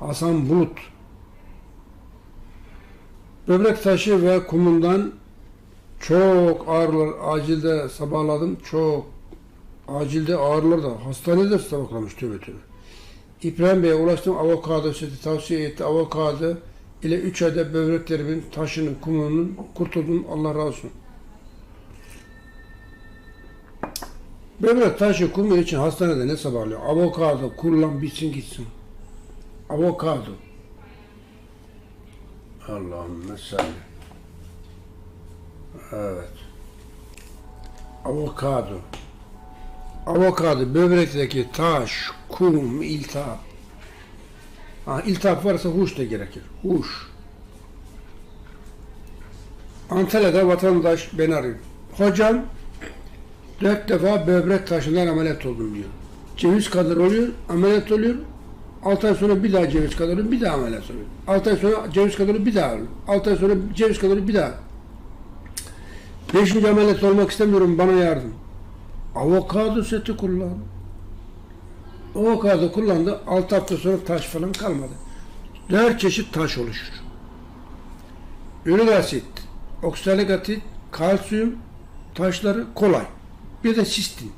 Hasan Bulut. Böbrek taşı ve kumundan çok ağrılar acilde sabahladım. Çok acilde ağrılar da hastanede sabahlamış tövbe tövbe. İbrahim Bey'e ulaştım. Avokado seti tavsiye etti. Avokado ile 3 ayda böbreklerimin taşının, kumunun kurtuldum. Allah razı olsun. Böbrek taşı kumu için hastanede ne sabahlıyor? Avokado kullan bitsin gitsin. Avokado. Allah'ım mesela. Evet. Avokado. Avokado böbrekteki taş, kum, iltihap. Ha, iltihap varsa huş da gerekir. Huş. Antalya'da vatandaş beni arıyor. Hocam dört defa böbrek taşından ameliyat oldum diyor. Ceviz kadar oluyor, ameliyat oluyor. 6 ay sonra bir daha ceviz oluyor, bir daha ameliyat oluyor. 6 ay sonra ceviz oluyor, bir daha oluyor. 6 ay sonra ceviz oluyor, bir daha. Beşinci ameliyat olmak istemiyorum, bana yardım. Avokado seti kullan. Avokado kullandı, 6 hafta sonra taş falan kalmadı. Dört çeşit taş oluşur. Ürük asit, oksalik asit, kalsiyum taşları kolay. Bir de sistin.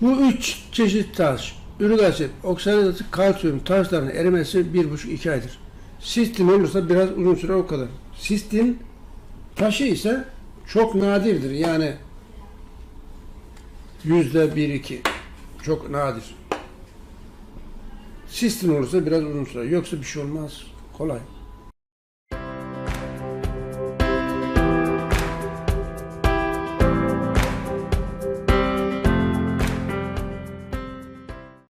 Bu üç çeşit taş, ürük asit, oksalik asit, kalsiyum taşların erimesi bir buçuk iki aydır. Sistin olursa biraz uzun süre o kadar. Sistin taşı ise çok nadirdir. Yani yüzde bir iki. Çok nadir. Sistin olursa biraz uzun süre. Yoksa bir şey olmaz. Kolay.